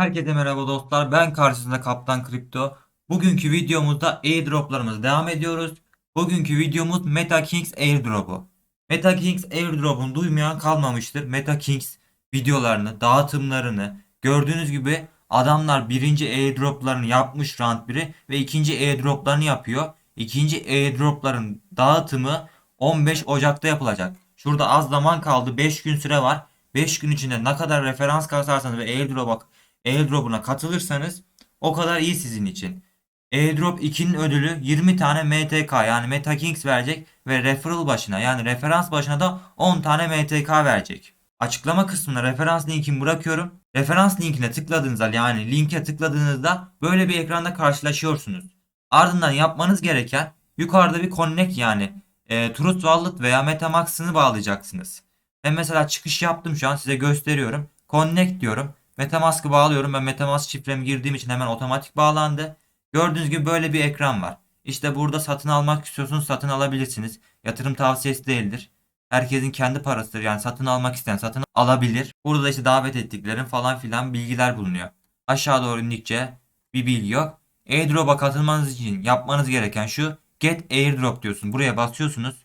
Herkese merhaba dostlar. Ben karşınızda Kaptan Kripto. Bugünkü videomuzda airdroplarımıza devam ediyoruz. Bugünkü videomuz MetaKings airdrop'u. MetaKings airdrop'unu duymayan kalmamıştır. MetaKings videolarını, dağıtımlarını gördüğünüz gibi adamlar birinci airdroplarını yapmış round 1'i ve ikinci airdroplarını yapıyor. İkinci airdropların dağıtımı 15 Ocak'ta yapılacak. Şurada az zaman kaldı. 5 gün süre var. 5 gün içinde ne kadar referans kasarsanız ve airdrop'a airdrop'una katılırsanız o kadar iyi sizin için. Airdrop 2'nin ödülü 20 tane MTK yani MetaKings verecek ve referral başına yani referans başına da 10 tane MTK verecek. Açıklama kısmına referans linkini bırakıyorum. Referans linkine tıkladığınızda yani linke tıkladığınızda böyle bir ekranda karşılaşıyorsunuz. Ardından yapmanız gereken yukarıda bir connect yani e, Trust Wallet veya Metamask'ını bağlayacaksınız. Ben mesela çıkış yaptım şu an size gösteriyorum. Connect diyorum. Metamask'ı bağlıyorum. Ben Metamask şifremi girdiğim için hemen otomatik bağlandı. Gördüğünüz gibi böyle bir ekran var. İşte burada satın almak istiyorsunuz satın alabilirsiniz. Yatırım tavsiyesi değildir. Herkesin kendi parasıdır yani satın almak isteyen satın alabilir. Burada da işte davet ettiklerin falan filan bilgiler bulunuyor. Aşağı doğru indikçe bir bilgi yok. Airdrop'a katılmanız için yapmanız gereken şu. Get Airdrop diyorsun. Buraya basıyorsunuz.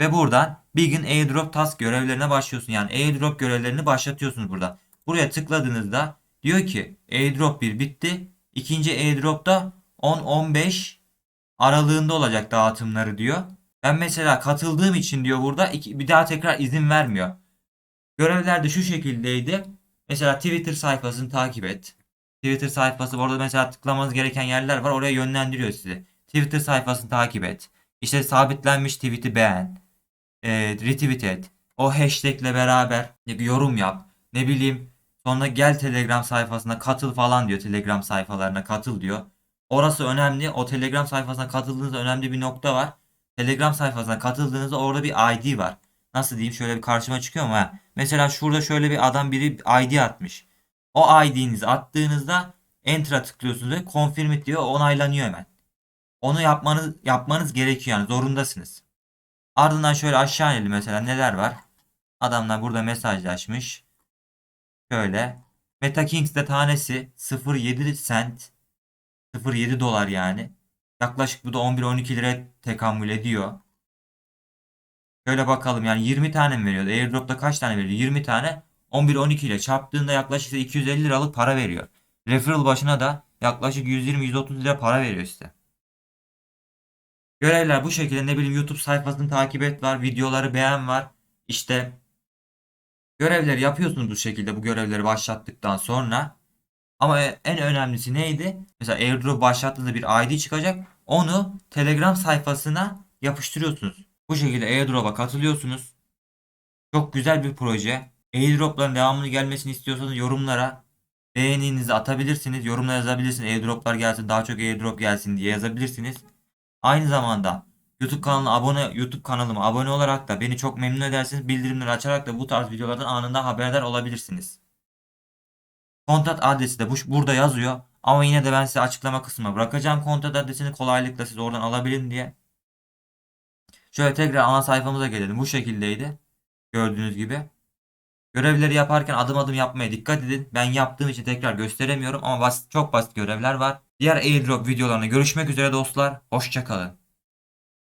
Ve buradan Begin Airdrop Task görevlerine başlıyorsun. Yani Airdrop görevlerini başlatıyorsunuz burada. Buraya tıkladığınızda diyor ki airdrop 1 bitti. İkinci airdropta 10-15 aralığında olacak dağıtımları diyor. Ben mesela katıldığım için diyor burada bir daha tekrar izin vermiyor. Görevler de şu şekildeydi. Mesela Twitter sayfasını takip et. Twitter sayfası orada mesela tıklamanız gereken yerler var. Oraya yönlendiriyor sizi. Twitter sayfasını takip et. İşte sabitlenmiş tweet'i beğen. E, retweet et. O hashtagle beraber yorum yap. Ne bileyim Sonra gel Telegram sayfasına katıl falan diyor. Telegram sayfalarına katıl diyor. Orası önemli. O Telegram sayfasına katıldığınızda önemli bir nokta var. Telegram sayfasına katıldığınızda orada bir ID var. Nasıl diyeyim şöyle bir karşıma çıkıyor mu? Mesela şurada şöyle bir adam biri ID atmış. O ID'nizi attığınızda Enter'a tıklıyorsunuz ve confirm it diyor onaylanıyor hemen. Onu yapmanız yapmanız gerekiyor yani zorundasınız. Ardından şöyle aşağı inelim mesela neler var? Adamlar burada mesajlaşmış. Şöyle. MetaKings'de tanesi 0.7 cent. 0.7 dolar yani. Yaklaşık bu da 11-12 lira tekamül ediyor. Şöyle bakalım yani 20 tane mi veriyor? Airdrop'ta kaç tane veriyor? 20 tane 11-12 ile çarptığında yaklaşık 250 liralık para veriyor. Referral başına da yaklaşık 120-130 lira para veriyor size. Görevler bu şekilde ne bileyim YouTube sayfasını takip et var. Videoları beğen var. İşte Görevleri yapıyorsunuz bu şekilde bu görevleri başlattıktan sonra. Ama en önemlisi neydi? Mesela airdrop başlattığında bir ID çıkacak. Onu Telegram sayfasına yapıştırıyorsunuz. Bu şekilde airdrop'a katılıyorsunuz. Çok güzel bir proje. Airdrop'ların devamını gelmesini istiyorsanız yorumlara beğeninizi atabilirsiniz. Yorumlara yazabilirsiniz. Airdrop'lar gelsin, daha çok airdrop gelsin diye yazabilirsiniz. Aynı zamanda YouTube kanalına abone YouTube kanalıma abone olarak da beni çok memnun edersiniz. Bildirimleri açarak da bu tarz videolardan anında haberdar olabilirsiniz. Kontak adresi de bu, burada yazıyor. Ama yine de ben size açıklama kısmına bırakacağım kontak adresini kolaylıkla siz oradan alabilin diye. Şöyle tekrar ana sayfamıza gelelim. Bu şekildeydi. Gördüğünüz gibi. Görevleri yaparken adım adım yapmaya dikkat edin. Ben yaptığım için tekrar gösteremiyorum ama basit, çok basit görevler var. Diğer airdrop videolarına görüşmek üzere dostlar. Hoşçakalın.